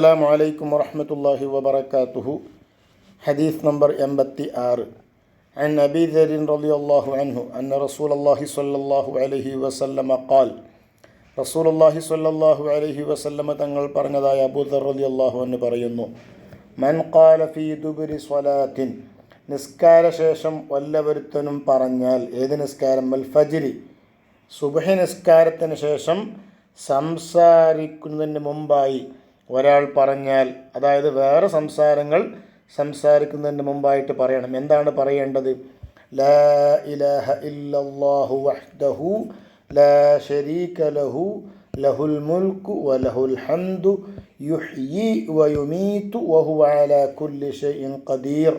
അസ്സാം വലൈക്കും വറഹമത്തല്ലാഹി വബർക്കാത്തുഹു حديث نمبر എൺപത്തി ആറ് عن أبي ذر رضي الله عنه أن رسول الله صلى الله عليه وسلم قال റസൂൽ അള്ളാഹി സ്വല്ലല്ലാഹു അലൈഹി വസല്ലമ തങ്ങൾ പറഞ്ഞതായ അബൂദർ റലി അള്ളാഹു എന്ന് പറയുന്നു മൻ ഖാല ഫീ ദുബുരി സ്വലാത്തിൻ നിസ്കാരശേഷം വല്ലവരുത്തനും പറഞ്ഞാൽ ഏത് നിസ്കാരം അൽ ഫജിരി സുബഹി നിസ്കാരത്തിന് ശേഷം സംസാരിക്കുന്നതിന് മുമ്പായി ഒരാൾ പറഞ്ഞാൽ അതായത് വേറെ സംസാരങ്ങൾ സംസാരിക്കുന്നതിന് മുമ്പായിട്ട് പറയണം. എന്താണ് പറയേണ്ടത്? ലാ ഇലാഹ ഇല്ലല്ലാഹു വഹ്ദഹു ലാ ശരീക ലഹു ലഹുൽ മുൽക്കു വലഹുൽ ഹംദു യുഹ്യി വയുമീത്തു വഹു അലാ കുല്ലി ഷൈഇൻ ഖദീർ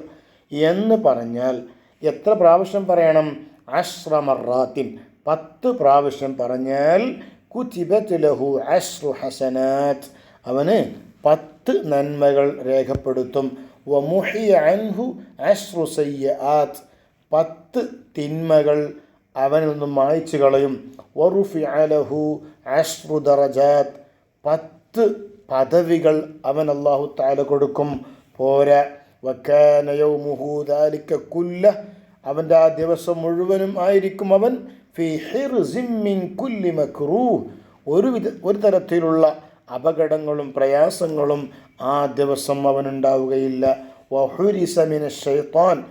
എന്ന് പറഞ്ഞാൽ എത്ര പ്രാവശ്യം പറയണം? അശ്രമറാത്തിൻ പത്ത് പ്രാവശ്യം പറഞ്ഞാൽ കുതിബത്ത് ലഹു അശ്രു ഹസനാത്ത്. അവന് പത്ത് നന്മകൾ രേഖപ്പെടുത്തും. വമുഹിയ അൻഹു അശ്രു സയ്യാത്ത് പത്ത് തിന്മകൾ അവനിൽ നിന്നും മായ്ച്ചു കളയും. വറുഫി അലഹു അശ്രു പത്ത് പദവികൾ അവൻ അള്ളാഹു താല കൊടുക്കും. പോരാ. വക്കാനയൗമുഹൂദാലിക്ക കുല്ല. അവന്റെ ആ ദിവസം മുഴുവനും ആയിരിക്കും അവൻ. ഫി ഹിർസിമ്മിൻ കുല്ലി മക്രൂ ഒരു വിധ ഒരു തരത്തിലുള്ള അപകടങ്ങളും പ്രയാസങ്ങളും ആ ദിവസം അവനുണ്ടാവുകയില്ല. വഹുരിസമിന ഷെയ്ത്താൻ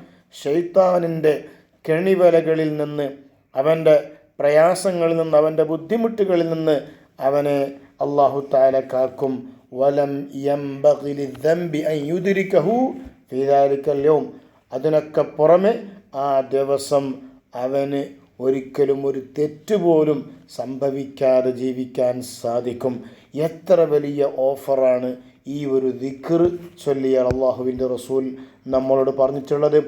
ഷെയ്ത്താനിന്റെ കെണിവലകളിൽ നിന്ന് അവന്റെ പ്രയാസങ്ങളിൽ നിന്ന് അവന്റെ ബുദ്ധിമുട്ടുകളിൽ നിന്ന് അവനെ അള്ളാഹു താല കാക്കും. വലം യംബിലി ദംബി അയ്യുദിരിക്കഹു ഫീതാലിക്കല്യവും അതിനൊക്കെ പുറമെ ആ ദിവസം അവന് ഒരിക്കലും ഒരു തെറ്റുപോലും സംഭവിക്കാതെ ജീവിക്കാൻ സാധിക്കും. എത്ര വലിയ ഓഫറാണ് ഈ ഒരു ദിക്ർ ചൊല്ലിയ അള്ളാഹുവിന്റെ റസൂൽ നമ്മളോട് പറഞ്ഞിട്ടുള്ളത്.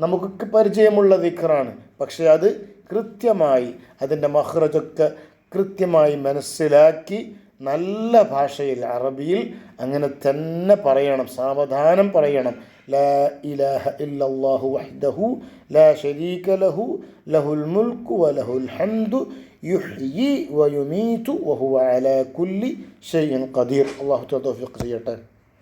നമുക്ക് പരിചയമുള്ള ദിക്റാണ്. പക്ഷേ അത് കൃത്യമായി അതിന്റെ മഹ്റജൊക്കെ കൃത്യമായി മനസ്സിലാക്കി നല്ല ഭാഷയിൽ അറബിയിൽ അങ്ങനെ തന്നെ പറയണം സാവധാനം പറയണം. ലാ ഇലാഹ ഇല്ലല്ലാഹു ലാ ലഹു ലഹുൽ വലഹുൽ ഹംദു വഹുവ അലാ കുല്ലി ഖദീർ. ചെയ്യട്ടെ